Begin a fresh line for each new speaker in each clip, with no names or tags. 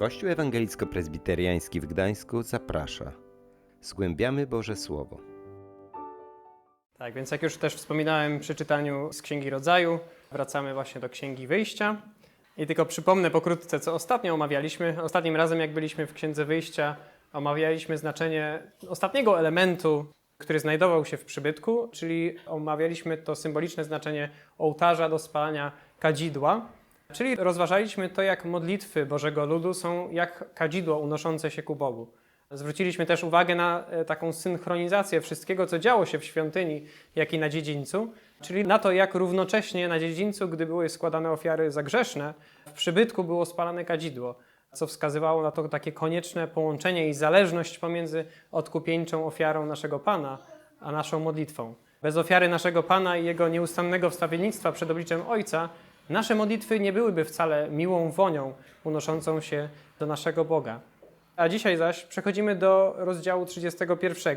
Kościół Ewangelicko-Prezbiteriański w Gdańsku zaprasza. Zgłębiamy Boże Słowo.
Tak, więc jak już też wspominałem przy czytaniu z Księgi Rodzaju, wracamy właśnie do Księgi Wyjścia. I tylko przypomnę pokrótce, co ostatnio omawialiśmy. Ostatnim razem, jak byliśmy w Księdze Wyjścia, omawialiśmy znaczenie ostatniego elementu, który znajdował się w przybytku, czyli omawialiśmy to symboliczne znaczenie ołtarza do spalania kadzidła. Czyli rozważaliśmy to, jak modlitwy Bożego Ludu są jak kadzidło unoszące się ku Bogu. Zwróciliśmy też uwagę na e, taką synchronizację wszystkiego, co działo się w świątyni, jak i na dziedzińcu, czyli na to, jak równocześnie na dziedzińcu, gdy były składane ofiary za grzeszne, w przybytku było spalane kadzidło, co wskazywało na to takie konieczne połączenie i zależność pomiędzy odkupieńczą ofiarą naszego Pana, a naszą modlitwą. Bez ofiary naszego Pana i Jego nieustannego wstawiennictwa przed obliczem Ojca, nasze modlitwy nie byłyby wcale miłą wonią unoszącą się do naszego Boga. A dzisiaj zaś przechodzimy do rozdziału 31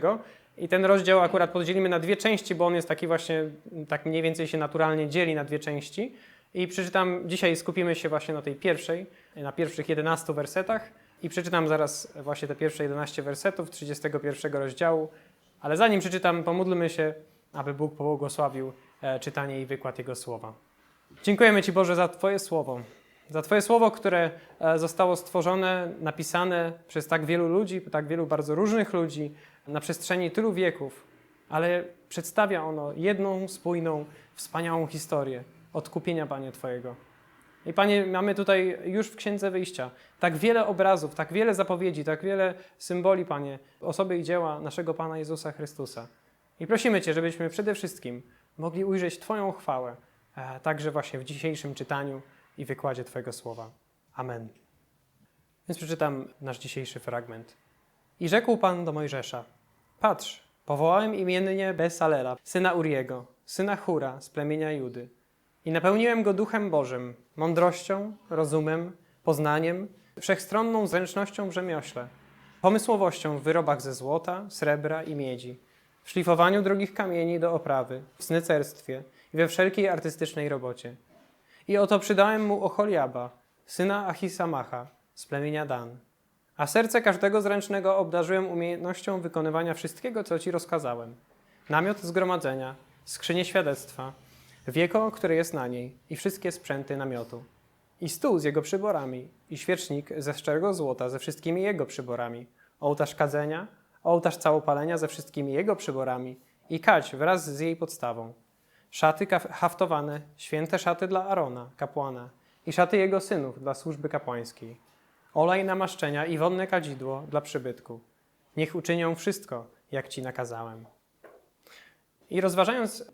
i ten rozdział akurat podzielimy na dwie części, bo on jest taki właśnie, tak mniej więcej się naturalnie dzieli na dwie części. I przeczytam, dzisiaj skupimy się właśnie na tej pierwszej, na pierwszych 11 wersetach i przeczytam zaraz właśnie te pierwsze 11 wersetów 31 rozdziału. Ale zanim przeczytam, pomódlmy się, aby Bóg pobłogosławił e, czytanie i wykład Jego słowa. Dziękujemy Ci Boże za Twoje słowo. Za Twoje słowo, które e, zostało stworzone, napisane przez tak wielu ludzi, tak wielu bardzo różnych ludzi na przestrzeni tylu wieków, ale przedstawia ono jedną spójną, wspaniałą historię odkupienia, Panie Twojego. I Panie, mamy tutaj już w Księdze Wyjścia tak wiele obrazów, tak wiele zapowiedzi, tak wiele symboli, Panie, osoby i dzieła naszego Pana Jezusa Chrystusa. I prosimy Cię, żebyśmy przede wszystkim mogli ujrzeć Twoją chwałę, także właśnie w dzisiejszym czytaniu i wykładzie Twojego słowa. Amen. Więc przeczytam nasz dzisiejszy fragment. I rzekł Pan do Mojżesza: Patrz, powołałem imiennie Besalela, syna Uriego, syna Hura z plemienia Judy. I napełniłem go duchem Bożym, mądrością, rozumem, poznaniem, wszechstronną zręcznością w rzemiośle, pomysłowością w wyrobach ze złota, srebra i miedzi, w szlifowaniu drogich kamieni do oprawy, w snycerstwie i we wszelkiej artystycznej robocie. I oto przydałem mu Ocholiaba, syna Achisamacha z plemienia Dan. A serce każdego zręcznego obdarzyłem umiejętnością wykonywania wszystkiego, co ci rozkazałem. Namiot zgromadzenia, skrzynię świadectwa, wieko, które jest na niej i wszystkie sprzęty namiotu. I stół z jego przyborami, i świecznik ze szczerego złota ze wszystkimi jego przyborami, ołtarz kadzenia, ołtarz całopalenia ze wszystkimi jego przyborami i kać wraz z jej podstawą szaty haftowane, święte szaty dla Arona, kapłana, i szaty jego synów dla służby kapłańskiej, olej namaszczenia i wonne kadzidło dla przybytku. Niech uczynią wszystko, jak ci nakazałem. I rozważając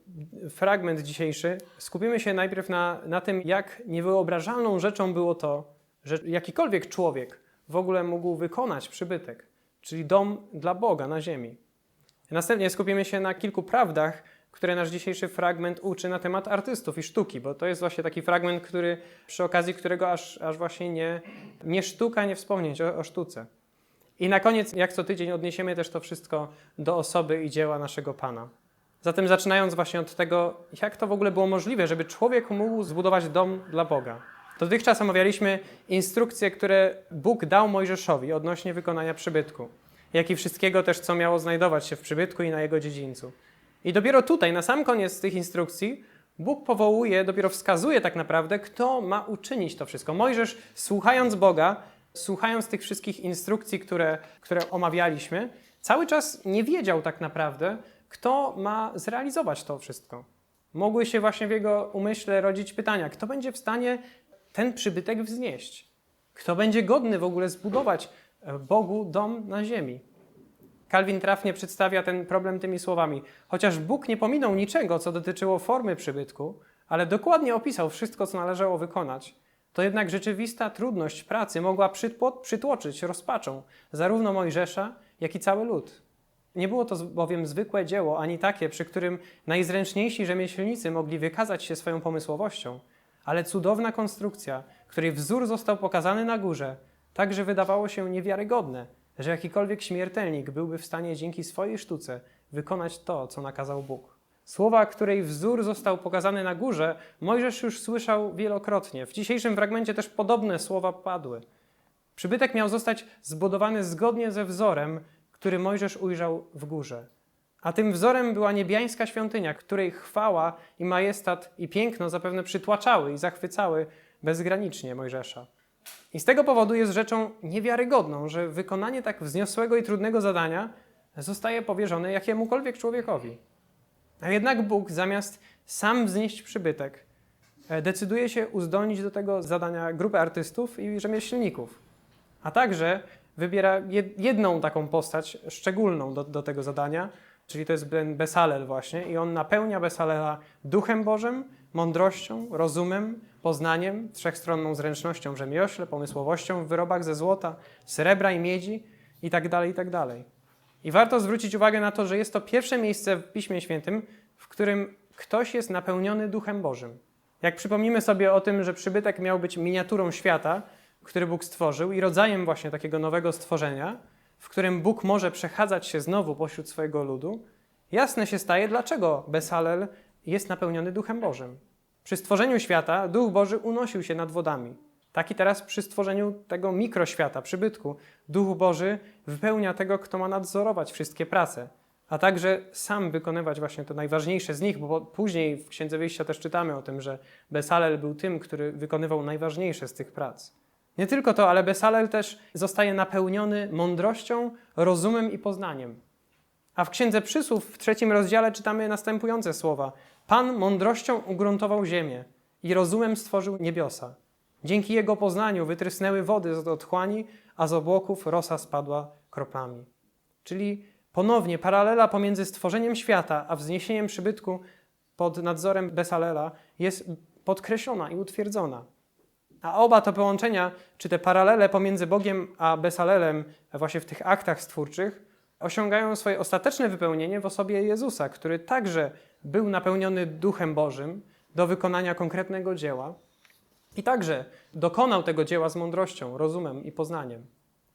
fragment dzisiejszy, skupimy się najpierw na, na tym, jak niewyobrażalną rzeczą było to, że jakikolwiek człowiek w ogóle mógł wykonać przybytek, czyli dom dla Boga na ziemi. Następnie skupimy się na kilku prawdach, które nasz dzisiejszy fragment uczy na temat artystów i sztuki, bo to jest właśnie taki fragment, który, przy okazji którego aż, aż właśnie nie, nie sztuka, nie wspomnieć o, o sztuce. I na koniec, jak co tydzień, odniesiemy też to wszystko do osoby i dzieła naszego Pana. Zatem zaczynając właśnie od tego, jak to w ogóle było możliwe, żeby człowiek mógł zbudować dom dla Boga. Dotychczas omawialiśmy instrukcje, które Bóg dał Mojżeszowi odnośnie wykonania przybytku, jak i wszystkiego też, co miało znajdować się w przybytku i na jego dziedzińcu. I dopiero tutaj, na sam koniec tych instrukcji, Bóg powołuje, dopiero wskazuje tak naprawdę, kto ma uczynić to wszystko. Mojżesz, słuchając Boga, słuchając tych wszystkich instrukcji, które, które omawialiśmy, cały czas nie wiedział tak naprawdę, kto ma zrealizować to wszystko. Mogły się właśnie w jego umyśle rodzić pytania, kto będzie w stanie ten przybytek wznieść? Kto będzie godny w ogóle zbudować e, Bogu dom na ziemi? Calvin trafnie przedstawia ten problem tymi słowami. Chociaż Bóg nie pominął niczego, co dotyczyło formy przybytku, ale dokładnie opisał wszystko, co należało wykonać, to jednak rzeczywista trudność pracy mogła przytło- przytłoczyć rozpaczą zarówno Mojżesza, jak i cały lud. Nie było to bowiem zwykłe dzieło, ani takie, przy którym najzręczniejsi rzemieślnicy mogli wykazać się swoją pomysłowością, ale cudowna konstrukcja, której wzór został pokazany na górze, tak że wydawało się niewiarygodne, że jakikolwiek śmiertelnik byłby w stanie dzięki swojej sztuce wykonać to, co nakazał Bóg. Słowa, której wzór został pokazany na górze, Mojżesz już słyszał wielokrotnie. W dzisiejszym fragmencie też podobne słowa padły. Przybytek miał zostać zbudowany zgodnie ze wzorem, który Mojżesz ujrzał w górze. A tym wzorem była niebiańska świątynia, której chwała i majestat i piękno zapewne przytłaczały i zachwycały bezgranicznie Mojżesza. I z tego powodu jest rzeczą niewiarygodną, że wykonanie tak wzniosłego i trudnego zadania zostaje powierzone jakiemukolwiek człowiekowi. A jednak Bóg zamiast sam wznieść przybytek, e, decyduje się uzdolnić do tego zadania grupę artystów i rzemieślników. A także wybiera jed- jedną taką postać szczególną do, do tego zadania, czyli to jest Ben Besalel właśnie i on napełnia Besalela duchem Bożym, mądrością, rozumem, poznaniem, wszechstronną zręcznością w rzemiośle, pomysłowością w wyrobach ze złota, srebra i miedzi itd., itd. I warto zwrócić uwagę na to, że jest to pierwsze miejsce w Piśmie Świętym, w którym ktoś jest napełniony Duchem Bożym. Jak przypomnimy sobie o tym, że przybytek miał być miniaturą świata, który Bóg stworzył i rodzajem właśnie takiego nowego stworzenia, w którym Bóg może przechadzać się znowu pośród swojego ludu, jasne się staje, dlaczego Besalel jest napełniony Duchem Bożym. Przy stworzeniu świata Duch Boży unosił się nad wodami. Tak i teraz przy stworzeniu tego mikroświata, przybytku, Duch Boży wypełnia tego, kto ma nadzorować wszystkie prace, a także sam wykonywać właśnie to najważniejsze z nich, bo później w Księdze Wyjścia też czytamy o tym, że Besalel był tym, który wykonywał najważniejsze z tych prac. Nie tylko to, ale Besalel też zostaje napełniony mądrością, rozumem i poznaniem. A w Księdze Przysłów w trzecim rozdziale czytamy następujące słowa. Pan mądrością ugruntował ziemię i rozumem stworzył niebiosa. Dzięki jego poznaniu wytrysnęły wody z otchłani, a z obłoków rosa spadła kroplami. Czyli ponownie paralela pomiędzy stworzeniem świata a wzniesieniem przybytku pod nadzorem Besalela jest podkreślona i utwierdzona. A oba te połączenia, czy te paralele pomiędzy Bogiem a Besalelem, właśnie w tych aktach stwórczych, osiągają swoje ostateczne wypełnienie w osobie Jezusa, który także był napełniony Duchem Bożym do wykonania konkretnego dzieła i także dokonał tego dzieła z mądrością, rozumem i poznaniem.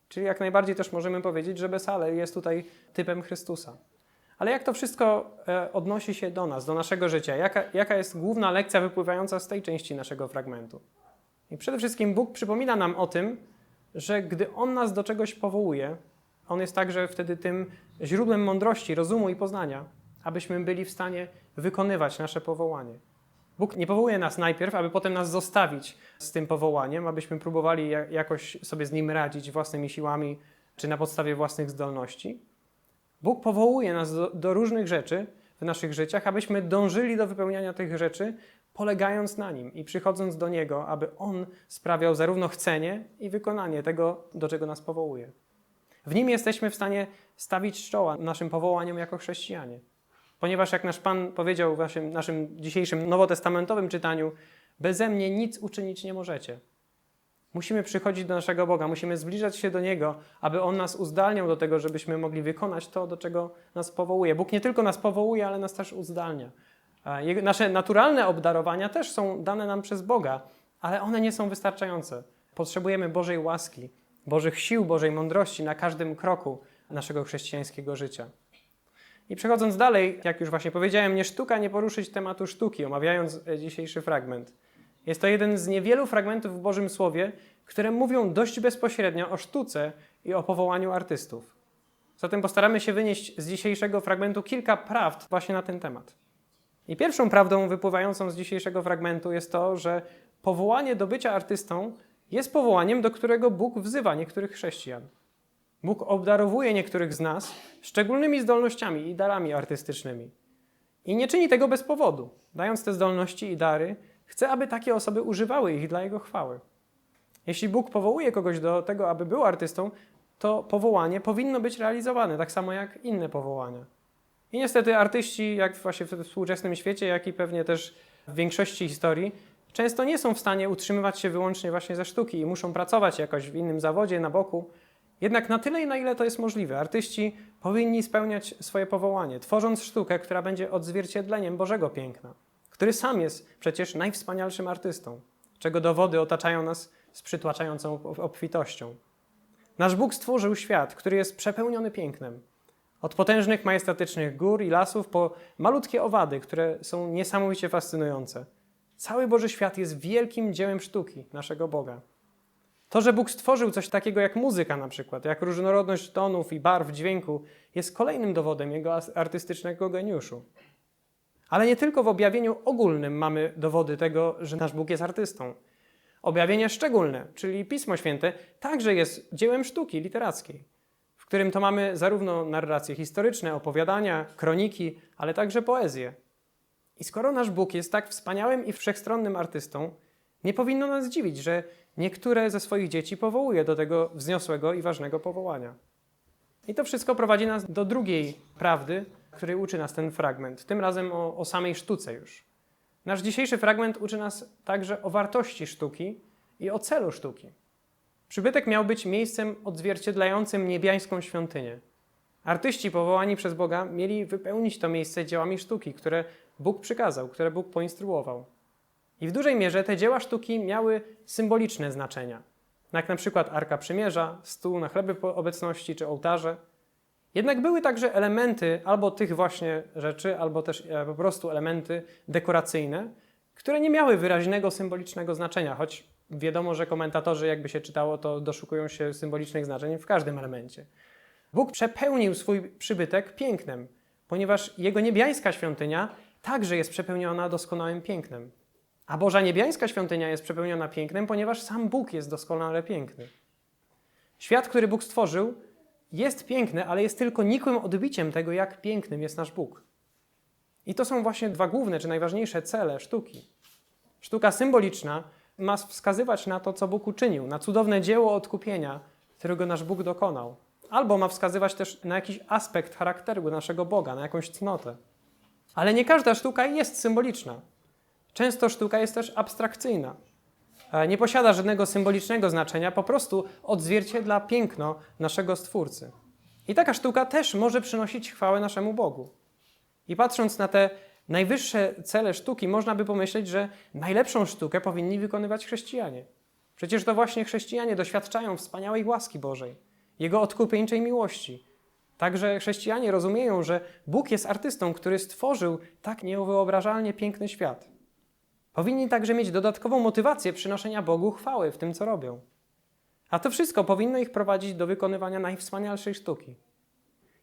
Czyli jak najbardziej też możemy powiedzieć, że Besalel jest tutaj typem Chrystusa. Ale jak to wszystko e, odnosi się do nas, do naszego życia? Jaka, jaka jest główna lekcja wypływająca z tej części naszego fragmentu? I przede wszystkim Bóg przypomina nam o tym, że gdy On nas do czegoś powołuje, On jest także wtedy tym źródłem mądrości, rozumu i poznania, abyśmy byli w stanie wykonywać nasze powołanie. Bóg nie powołuje nas najpierw, aby potem nas zostawić z tym powołaniem, abyśmy próbowali ja- jakoś sobie z nim radzić własnymi siłami czy na podstawie własnych zdolności. Bóg powołuje nas do, do różnych rzeczy w naszych życiach, abyśmy dążyli do wypełniania tych rzeczy, polegając na nim i przychodząc do Niego, aby On sprawiał zarówno chcenie i wykonanie tego, do czego nas powołuje. W nim jesteśmy w stanie stawić czoła naszym powołaniom jako chrześcijanie. Ponieważ, jak nasz Pan powiedział w naszym, naszym dzisiejszym nowotestamentowym czytaniu, beze mnie nic uczynić nie możecie. Musimy przychodzić do naszego Boga, musimy zbliżać się do Niego, aby On nas uzdalniał do tego, żebyśmy mogli wykonać to, do czego nas powołuje. Bóg nie tylko nas powołuje, ale nas też uzdalnia. Nasze naturalne obdarowania też są dane nam przez Boga, ale one nie są wystarczające. Potrzebujemy Bożej łaski, Bożych sił, Bożej mądrości na każdym kroku naszego chrześcijańskiego życia. I przechodząc dalej, jak już właśnie powiedziałem, nie sztuka nie poruszyć tematu sztuki, omawiając e, dzisiejszy fragment. Jest to jeden z niewielu fragmentów w Bożym Słowie, które mówią dość bezpośrednio o sztuce i o powołaniu artystów. Zatem postaramy się wynieść z dzisiejszego fragmentu kilka prawd właśnie na ten temat. I pierwszą prawdą wypływającą z dzisiejszego fragmentu jest to, że powołanie do bycia artystą jest powołaniem, do którego Bóg wzywa niektórych chrześcijan. Bóg obdarowuje niektórych z nas szczególnymi zdolnościami i darami artystycznymi. I nie czyni tego bez powodu. Dając te zdolności i dary, chce, aby takie osoby używały ich dla Jego chwały. Jeśli Bóg powołuje kogoś do tego, aby był artystą, to powołanie powinno być realizowane, tak samo jak inne powołania. I niestety artyści, jak właśnie w współczesnym świecie, jak i pewnie też w większości historii, często nie są w stanie utrzymywać się wyłącznie właśnie ze sztuki i muszą pracować jakoś w innym zawodzie na boku. Jednak na tyle, na ile to jest możliwe, artyści powinni spełniać swoje powołanie, tworząc sztukę, która będzie odzwierciedleniem Bożego piękna, który sam jest przecież najwspanialszym artystą, czego dowody otaczają nas z przytłaczającą obfitością. Nasz Bóg stworzył świat, który jest przepełniony pięknem. Od potężnych, majestatycznych gór i lasów po malutkie owady, które są niesamowicie fascynujące. Cały Boży świat jest wielkim dziełem sztuki naszego Boga. To, że Bóg stworzył coś takiego jak muzyka na przykład, jak różnorodność tonów i barw dźwięku, jest kolejnym dowodem jego artystycznego geniuszu. Ale nie tylko w objawieniu ogólnym mamy dowody tego, że nasz Bóg jest artystą. Objawienie szczególne, czyli Pismo Święte, także jest dziełem sztuki literackiej, w którym to mamy zarówno narracje historyczne, opowiadania, kroniki, ale także poezję. I skoro nasz Bóg jest tak wspaniałym i wszechstronnym artystą, nie powinno nas dziwić, że niektóre ze swoich dzieci powołuje do tego wzniosłego i ważnego powołania. I to wszystko prowadzi nas do drugiej prawdy, której uczy nas ten fragment, tym razem o, o samej sztuce już. Nasz dzisiejszy fragment uczy nas także o wartości sztuki i o celu sztuki. Przybytek miał być miejscem odzwierciedlającym niebiańską świątynię. Artyści powołani przez Boga mieli wypełnić to miejsce dziełami sztuki, które Bóg przykazał, które Bóg poinstruował. I w dużej mierze te dzieła sztuki miały symboliczne znaczenia, jak na przykład Arka Przymierza, stół na chleby obecności czy ołtarze. Jednak były także elementy albo tych właśnie rzeczy, albo też e, po prostu elementy dekoracyjne, które nie miały wyraźnego symbolicznego znaczenia, choć wiadomo, że komentatorzy, jakby się czytało, to doszukują się symbolicznych znaczeń w każdym elemencie. Bóg przepełnił swój przybytek pięknem, ponieważ jego niebiańska świątynia także jest przepełniona doskonałym pięknem. A Boża niebiańska świątynia jest przepełniona pięknem, ponieważ sam Bóg jest doskonale piękny. Świat, który Bóg stworzył, jest piękny, ale jest tylko nikłym odbiciem tego, jak pięknym jest nasz Bóg. I to są właśnie dwa główne czy najważniejsze cele sztuki. Sztuka symboliczna ma wskazywać na to, co Bóg uczynił, na cudowne dzieło odkupienia, którego nasz Bóg dokonał. Albo ma wskazywać też na jakiś aspekt charakteru naszego Boga, na jakąś cnotę. Ale nie każda sztuka jest symboliczna. Często sztuka jest też abstrakcyjna. E, Nie posiada żadnego symbolicznego znaczenia, po prostu odzwierciedla piękno naszego Stwórcy. I taka sztuka też może przynosić chwałę naszemu Bogu. I patrząc na te najwyższe cele sztuki, można by pomyśleć, że najlepszą sztukę powinni wykonywać chrześcijanie. Przecież to właśnie chrześcijanie doświadczają wspaniałej łaski Bożej, Jego odkupieńczej miłości. Także chrześcijanie rozumieją, że Bóg jest artystą, który stworzył tak niewyobrażalnie piękny świat. Powinni także mieć dodatkową motywację przynoszenia Bogu chwały w tym, co robią. A to wszystko powinno ich prowadzić do wykonywania najwspanialszej sztuki.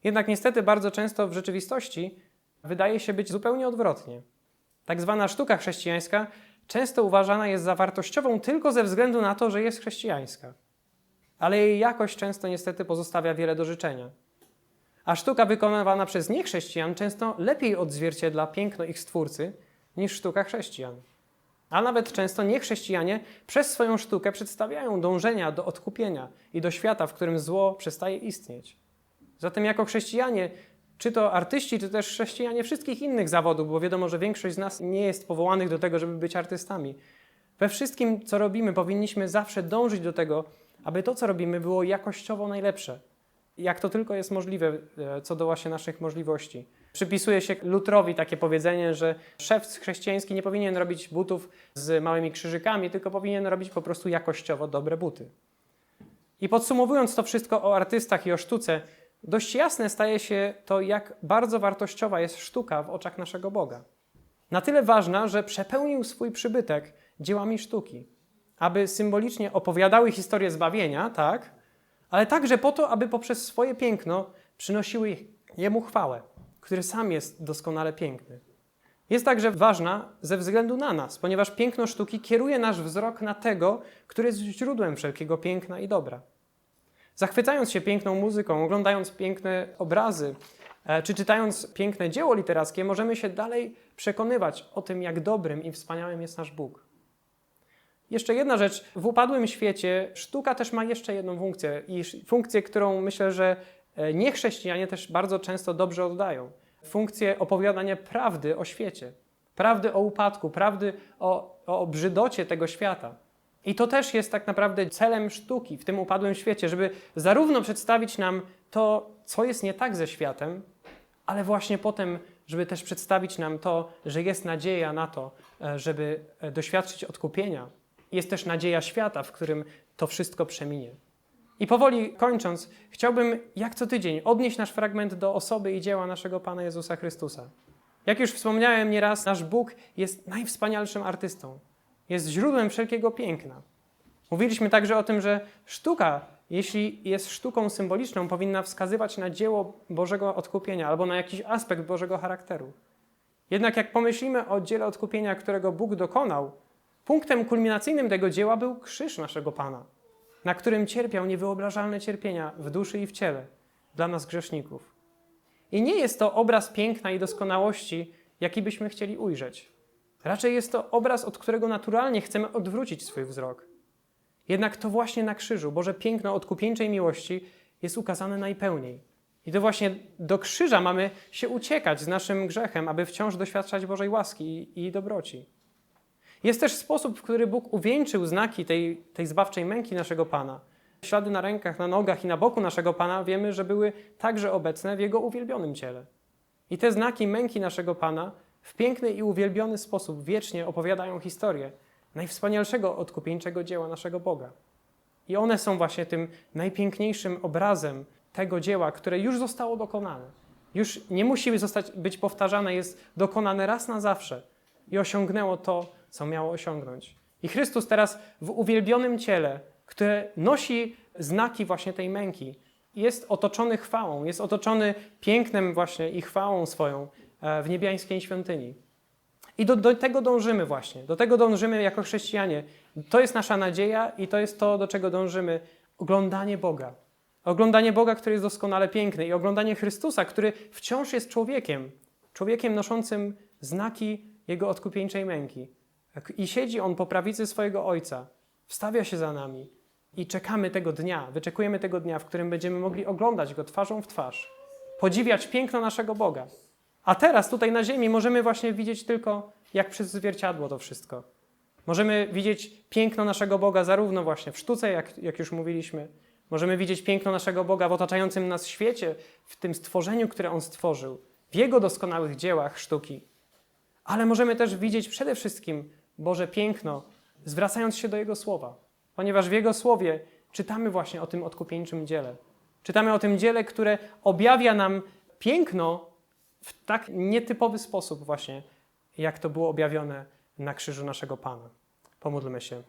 Jednak niestety bardzo często w rzeczywistości wydaje się być zupełnie odwrotnie. Tak zwana sztuka chrześcijańska często uważana jest za wartościową tylko ze względu na to, że jest chrześcijańska. Ale jej jakość często niestety pozostawia wiele do życzenia. A sztuka wykonywana przez niechrześcijan często lepiej odzwierciedla piękno ich stwórcy niż sztuka chrześcijan. A nawet często niechrześcijanie przez swoją sztukę przedstawiają dążenia do odkupienia i do świata, w którym zło przestaje istnieć. Zatem jako chrześcijanie, czy to artyści, czy też chrześcijanie wszystkich innych zawodów, bo wiadomo, że większość z nas nie jest powołanych do tego, żeby być artystami. We wszystkim, co robimy, powinniśmy zawsze dążyć do tego, aby to, co robimy, było jakościowo najlepsze. Jak to tylko jest możliwe, e, co do właśnie naszych możliwości. Przypisuje się Lutrowi takie powiedzenie, że szewc chrześcijański nie powinien robić butów z małymi krzyżykami, tylko powinien robić po prostu jakościowo dobre buty. I podsumowując to wszystko o artystach i o sztuce, dość jasne staje się to, jak bardzo wartościowa jest sztuka w oczach naszego Boga. Na tyle ważna, że przepełnił swój przybytek dziełami sztuki, aby symbolicznie opowiadały historię zbawienia, tak, ale także po to, aby poprzez swoje piękno przynosiły Jemu chwałę, który sam jest doskonale piękny. Jest także ważna ze względu na nas, ponieważ piękno sztuki kieruje nasz wzrok na tego, który jest źródłem wszelkiego piękna i dobra. Zachwycając się piękną muzyką, oglądając piękne obrazy, e, czy czytając piękne dzieło literackie, możemy się dalej przekonywać o tym, jak dobrym i wspaniałym jest nasz Bóg. Jeszcze jedna rzecz. W upadłym świecie sztuka też ma jeszcze jedną funkcję, i funkcję, którą myślę, że e, niechrześcijanie też bardzo często dobrze oddają. Funkcję opowiadania prawdy o świecie, prawdy o upadku, prawdy o, o brzydocie tego świata. I to też jest tak naprawdę celem sztuki w tym upadłym świecie, żeby zarówno przedstawić nam to, co jest nie tak ze światem, ale właśnie potem, żeby też przedstawić nam to, że jest nadzieja na to, e, żeby e, doświadczyć odkupienia. Jest też nadzieja świata, w którym to wszystko przeminie. I powoli kończąc, chciałbym jak co tydzień odnieść nasz fragment do osoby i dzieła naszego Pana Jezusa Chrystusa. Jak już wspomniałem nieraz, nasz Bóg jest najwspanialszym artystą. Jest źródłem wszelkiego piękna. Mówiliśmy także o tym, że sztuka, jeśli jest sztuką symboliczną, powinna wskazywać na dzieło Bożego odkupienia albo na jakiś aspekt Bożego charakteru. Jednak jak pomyślimy o dziele odkupienia, którego Bóg dokonał, punktem kulminacyjnym tego dzieła był krzyż naszego Pana, na którym cierpiał niewyobrażalne cierpienia w duszy i w ciele dla nas grzeszników. I nie jest to obraz piękna i doskonałości, jaki byśmy chcieli ujrzeć. Raczej jest to obraz, od którego naturalnie chcemy odwrócić swój wzrok. Jednak to właśnie na krzyżu Boże piękno odkupieńczej miłości jest ukazane najpełniej. I to właśnie do krzyża mamy się uciekać z naszym grzechem, aby wciąż doświadczać Bożej łaski i, i dobroci. Jest też sposób, w który Bóg uwieńczył znaki tej, tej zbawczej męki naszego Pana. Ślady na rękach, na nogach i na boku naszego Pana wiemy, że były także obecne w Jego uwielbionym ciele. I te znaki męki naszego Pana w piękny i uwielbiony sposób wiecznie opowiadają historię najwspanialszego odkupieńczego dzieła naszego Boga. I one są właśnie tym najpiękniejszym obrazem tego dzieła, które już zostało dokonane. Już nie musi zostać, być powtarzane, jest dokonane raz na zawsze i osiągnęło to, co miało osiągnąć. I Chrystus teraz w uwielbionym ciele, które nosi znaki właśnie tej męki, jest otoczony chwałą, jest otoczony pięknem właśnie i chwałą swoją e, w niebiańskiej świątyni. I do, do tego dążymy właśnie, do tego dążymy jako chrześcijanie. To jest nasza nadzieja i to jest to, do czego dążymy. Oglądanie Boga. Oglądanie Boga, który jest doskonale piękny i oglądanie Chrystusa, który wciąż jest człowiekiem. Człowiekiem noszącym znaki Jego odkupieńczej męki. I siedzi On po prawicy swojego Ojca. Wstawia się za nami. I czekamy tego dnia, wyczekujemy tego dnia, w którym będziemy mogli oglądać Go twarzą w twarz. Podziwiać piękno naszego Boga. A teraz tutaj na ziemi możemy właśnie widzieć tylko jak przez zwierciadło to wszystko. Możemy widzieć piękno naszego Boga zarówno właśnie w sztuce, jak, jak już mówiliśmy. Możemy widzieć piękno naszego Boga w otaczającym nas świecie, w tym stworzeniu, które On stworzył, w Jego doskonałych dziełach sztuki. Ale możemy też widzieć przede wszystkim Boże piękno, zwracając się do Jego słowa, ponieważ w Jego słowie czytamy właśnie o tym odkupieńczym dziele. Czytamy o tym dziele, które objawia nam piękno w tak nietypowy sposób właśnie, jak to było objawione na krzyżu naszego Pana. Pomódlmy się.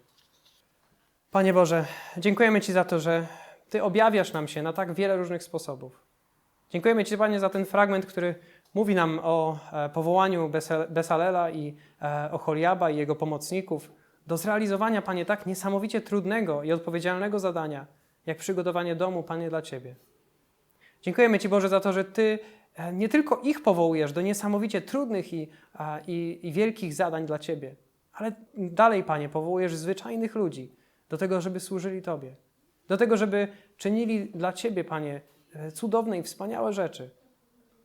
Panie Boże, dziękujemy Ci za to, że Ty objawiasz nam się na tak wiele różnych sposobów. Dziękujemy Ci, Panie, za ten fragment, który mówi nam o e, powołaniu Besalela i e, Ocholiaba i jego pomocników do zrealizowania, Panie, tak niesamowicie trudnego i odpowiedzialnego zadania, jak przygotowanie domu, Panie, dla Ciebie. Dziękujemy Ci, Boże, za to, że Ty e, nie tylko ich powołujesz do niesamowicie trudnych i, i, i wielkich zadań dla Ciebie, ale dalej, Panie, powołujesz zwyczajnych ludzi do tego, żeby służyli Tobie. Do tego, żeby czynili dla Ciebie, Panie, cudowne i wspaniałe rzeczy.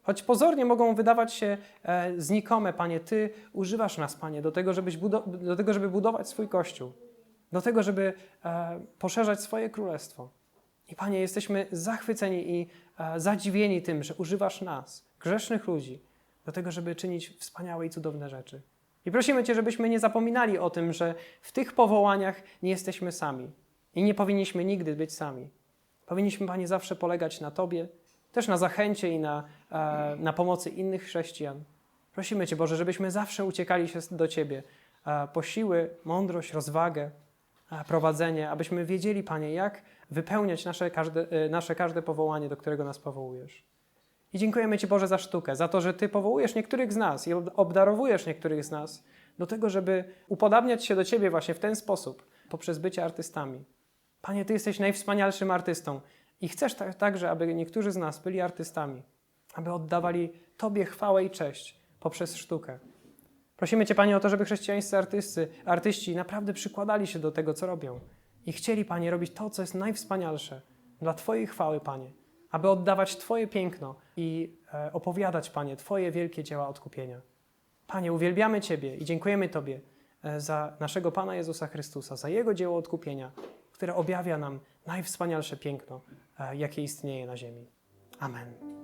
Choć pozornie mogą wydawać się e, znikome, Panie, Ty używasz nas, Panie, do tego, żebyś do tego żeby budować swój Kościół, do tego, żeby e, poszerzać swoje królestwo. I Panie, jesteśmy zachwyceni i e, zadziwieni tym, że używasz nas, grzesznych ludzi, do tego, żeby czynić wspaniałe i cudowne rzeczy. I prosimy Cię, żebyśmy nie zapominali o tym, że w tych powołaniach nie jesteśmy sami i nie powinniśmy nigdy być sami. Powinniśmy, Panie, zawsze polegać na Tobie, też na zachęcie i na, na pomocy innych chrześcijan. Prosimy Cię, Boże, żebyśmy zawsze uciekali się do Ciebie e, po siły, mądrość, rozwagę, e, prowadzenie, abyśmy wiedzieli, Panie, jak wypełniać nasze każde, e, nasze każde powołanie, do którego nas powołujesz. I dziękujemy Ci, Boże, za sztukę, za to, że Ty powołujesz niektórych z nas i ob- obdarowujesz niektórych z nas do tego, żeby upodabniać się do Ciebie właśnie w ten sposób, poprzez bycie artystami. Panie, Ty jesteś najwspanialszym artystą i chcesz tak, także, aby niektórzy z nas byli artystami, aby oddawali Tobie chwałę i cześć poprzez sztukę. Prosimy Cię, Panie, o to, żeby chrześcijańscy artysty, artyści naprawdę przykładali się do tego, co robią i chcieli, Panie, robić to, co jest najwspanialsze dla Twojej chwały, Panie, aby oddawać Twoje piękno i e, opowiadać, Panie, Twoje wielkie dzieła odkupienia. Panie, uwielbiamy Ciebie i dziękujemy Tobie e, za naszego Pana Jezusa Chrystusa, za Jego dzieło odkupienia, które objawia nam najwspanialsze piękno, e, jakie istnieje na ziemi. Amen.